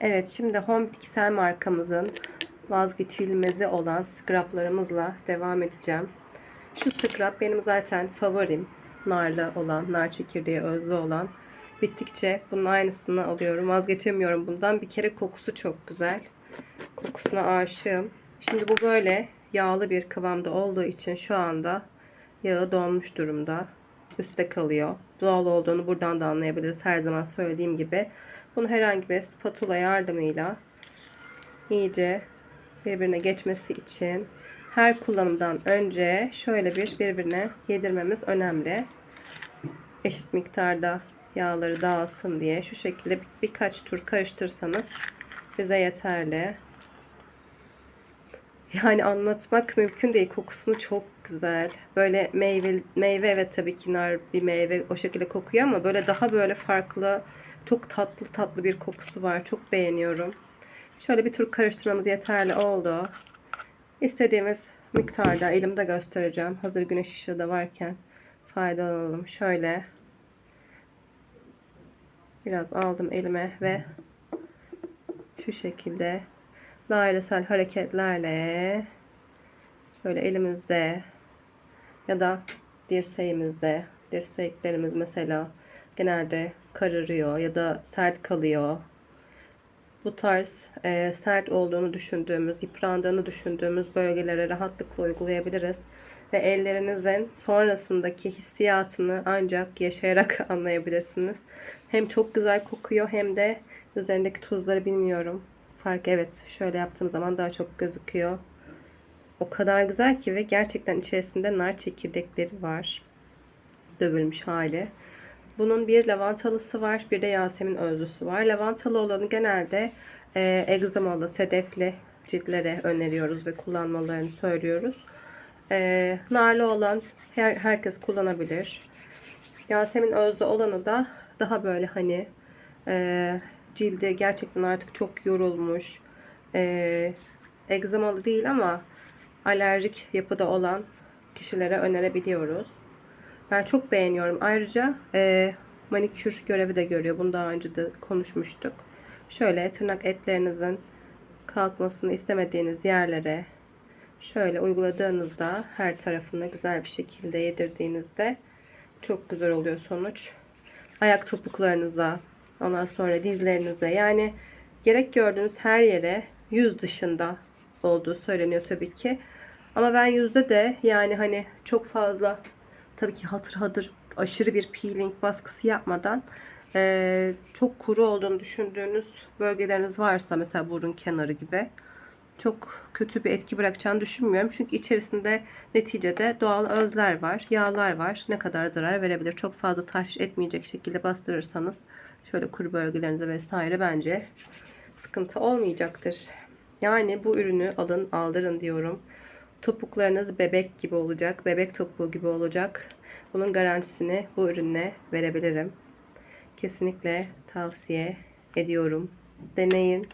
Evet şimdi Home Bitkisel markamızın vazgeçilmezi olan scrublarımızla devam edeceğim. Şu scrub benim zaten favorim. Narlı olan, nar çekirdeği özlü olan. Bittikçe bunun aynısını alıyorum. Vazgeçemiyorum bundan. Bir kere kokusu çok güzel. Kokusuna aşığım. Şimdi bu böyle yağlı bir kıvamda olduğu için şu anda yağı donmuş durumda. Üstte kalıyor. Doğal olduğunu buradan da anlayabiliriz. Her zaman söylediğim gibi. Bunu herhangi bir spatula yardımıyla iyice birbirine geçmesi için her kullanımdan önce şöyle bir birbirine yedirmemiz önemli. Eşit miktarda yağları dağılsın diye şu şekilde bir- birkaç tur karıştırsanız bize yeterli. Yani anlatmak mümkün değil. Kokusunu çok güzel. Böyle meyve, meyve evet tabii ki nar bir meyve o şekilde kokuyor ama böyle daha böyle farklı, çok tatlı tatlı bir kokusu var. Çok beğeniyorum. Şöyle bir tur karıştırmamız yeterli oldu. İstediğimiz miktarda elimde göstereceğim. Hazır güneş ışığı da varken faydalanalım. Şöyle biraz aldım elime ve şu şekilde dairesel hareketlerle böyle elimizde ya da dirseğimizde dirseklerimiz mesela genelde kararıyor ya da sert kalıyor. Bu tarz e, sert olduğunu düşündüğümüz, yıprandığını düşündüğümüz bölgelere rahatlıkla uygulayabiliriz. Ve ellerinizin sonrasındaki hissiyatını ancak yaşayarak anlayabilirsiniz. Hem çok güzel kokuyor hem de üzerindeki tuzları bilmiyorum. Fark evet şöyle yaptığım zaman daha çok gözüküyor. O kadar güzel ki ve gerçekten içerisinde nar çekirdekleri var. Dövülmüş hali. Bunun bir lavantalısı var, bir de Yasemin özlüsü var. Lavantalı olanı genelde e, egzamalı, sedefli ciltlere öneriyoruz ve kullanmalarını söylüyoruz. E, narlı olan her, herkes kullanabilir. Yasemin özlü olanı da daha böyle hani e, cildi gerçekten artık çok yorulmuş. E, egzamalı değil ama alerjik yapıda olan kişilere önerebiliyoruz. Ben çok beğeniyorum. Ayrıca e, manikür görevi de görüyor. Bunu daha önce de konuşmuştuk. Şöyle tırnak etlerinizin kalkmasını istemediğiniz yerlere şöyle uyguladığınızda her tarafını güzel bir şekilde yedirdiğinizde çok güzel oluyor sonuç. Ayak topuklarınıza, ondan sonra dizlerinize yani gerek gördüğünüz her yere yüz dışında olduğu söyleniyor tabii ki. Ama ben yüzde de yani hani çok fazla tabii ki hatır hatır aşırı bir peeling baskısı yapmadan eee, çok kuru olduğunu düşündüğünüz bölgeleriniz varsa mesela burun kenarı gibi çok kötü bir etki bırakacağını düşünmüyorum. Çünkü içerisinde neticede doğal özler var, yağlar var. Ne kadar zarar verebilir? Çok fazla tahriş etmeyecek şekilde bastırırsanız şöyle kuru bölgelerinize vesaire bence sıkıntı olmayacaktır. Yani bu ürünü alın aldırın diyorum. Topuklarınız bebek gibi olacak. Bebek topuğu gibi olacak. Bunun garantisini bu ürünle verebilirim. Kesinlikle tavsiye ediyorum. Deneyin.